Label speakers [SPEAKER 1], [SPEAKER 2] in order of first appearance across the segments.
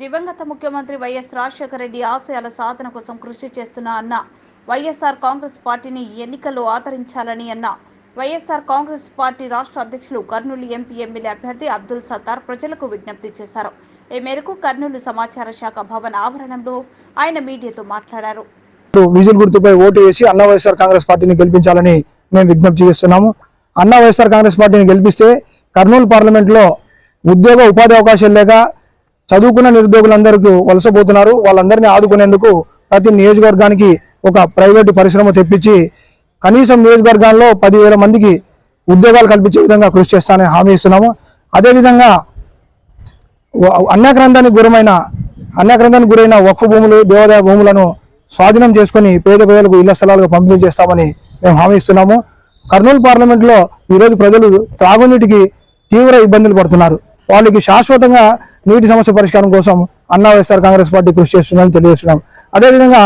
[SPEAKER 1] దివంగత ముఖ్యమంత్రి వైఎస్ రాజశేఖర రెడ్డి ఆశయాల సాధన కోసం కృషి చేస్తున్న అన్న వైఎస్ఆర్ కాంగ్రెస్ పార్టీని ఎన్నికల్లో ఆదరించాలని అన్న వైఎస్ఆర్ కాంగ్రెస్ పార్టీ రాష్ట్ర అధ్యక్షులు కర్నూలు ఎంపీ ఎమ్మెల్యే అభ్యర్థి అబ్దుల్ సత్తార్ ప్రజలకు విజ్ఞప్తి చేశారు. ఈ మేరకు కర్నూలు సమాచార శాఖ భవన్ ఆవరణంలో ఆయన మీడియాతో మాట్లాడారు.
[SPEAKER 2] విజిల్ గుర్తుపై ఓటు వేసి అన్న వైఎస్ఆర్ కాంగ్రెస్ పార్టీని గెలిపించాలని మేము విజ్ఞప్తి చేస్తున్నాము. అన్న వైఎస్ఆర్ కాంగ్రెస్ పార్టీని గెలిపిస్తే కర్నూలు పార్లమెంట్లో ఉద్యోగ ఉపాధి అవకాశాలు లేక చదువుకున్న నిరుద్యోగులందరికీ వలసపోతున్నారు. వాళ్ళందరినీ ఆదుకునేందుకు ప్రతి నియోజకవర్గానికి ఒక ప్రైవేటు పరిశ్రమ తెప్పించి కనీసం నియోజకవర్గాల్లో పదివేల మందికి ఉద్యోగాలు కల్పించే విధంగా కృషి చేస్తానని హామీ ఇస్తున్నాము. అదేవిధంగా వ- అన్యాక్రాంతానికి గురమైన అన్యాక్రాంతానికి గురైన వక్ఫ్ భూములు దేవాదాయ భూములను స్వాధీనం చేసుకుని పేద ప్రజలకు ఇళ్ళ స్థలాలుగా పంపిణీ చేస్తామని మేము హామీ ఇస్తున్నాము. కర్నూలు పార్లమెంట్లో ఈరోజు ప్రజలు త్రాగునీటికి తీవ్ర ఇబ్బందులు పడుతున్నారు. వాళ్ళకి శాశ్వతంగా నీటి సమస్య పరిష్కారం కోసం అన్నా వైఎస్ఆర్ కాంగ్రెస్ పార్టీ కృషి చేస్తుందని తెలియజేస్తున్నాం. అదేవిధంగా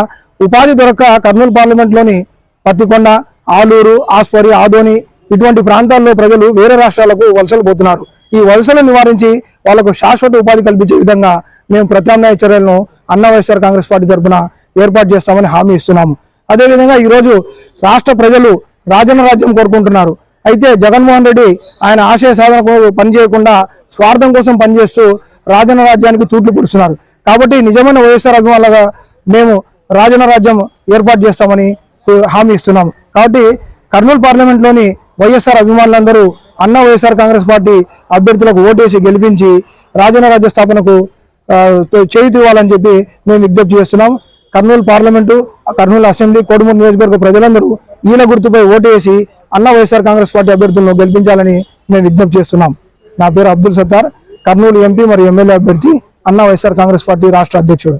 [SPEAKER 2] ఉపాధి దొరక్క కర్నూలు పార్లమెంట్లోని పత్తికొండ ఆలూరు ఆస్పరి ఆదోని ఇటువంటి ప్రాంతాల్లో ప్రజలు వేరే రాష్ట్రాలకు వలసలు పోతున్నారు. ఈ వలసలను నివారించి వాళ్ళకు శాశ్వత ఉపాధి కల్పించే విధంగా మేము ప్రత్యామ్నాయ చర్యలను అన్నా వైఎస్ఆర్ కాంగ్రెస్ పార్టీ తరఫున ఏర్పాటు చేస్తామని హామీ ఇస్తున్నాము. అదేవిధంగా ఈరోజు రాష్ట్ర ప్రజలు రాజన్న రాజ్యం కోరుకుంటున్నారు. అయితే జగన్మోహన్ రెడ్డి ఆయన ఆశయ సాధనకు పనిచేయకుండా స్వార్థం కోసం పనిచేస్తూ రాజన్న రాజ్యానికి తూట్లు పొడుస్తున్నారు. కాబట్టి నిజమైన వైఎస్ఆర్ అభిమానులుగా మేము రాజన్న రాజ్యం ఏర్పాటు చేస్తామని హామీ ఇస్తున్నాము. కాబట్టి కర్నూలు పార్లమెంట్లోని వైఎస్ఆర్ అభిమానులందరూ అన్న వైఎస్ఆర్ కాంగ్రెస్ పార్టీ అభ్యర్థులకు ఓటేసి గెలిపించి రాజన్న రాజ్య స్థాపనకు ఆ, ఇవ్వాలని చెప్పి మేము విజ్ఞప్తి చేస్తున్నాం. కర్నూలు పార్లమెంటు కర్నూలు అసెంబ్లీ కోడుమూరు నియోజకవర్గ ప్రజలందరూ ఈయన గుర్తుపై ఓటు వేసి అన్న వైఎస్ఆర్ కాంగ్రెస్ పార్టీ అభ్యర్థులను గెలిపించాలని మేము విజ్ఞప్తి చేస్తున్నాం. నా పేరు అబ్దుల్ సత్తార్. కర్నూలు ఎంపీ మరియు ఎమ్మెల్యే అభ్యర్థి అన్న వైఎస్ఆర్ కాంగ్రెస్ పార్టీ రాష్ట్ర అధ్యక్షుడు.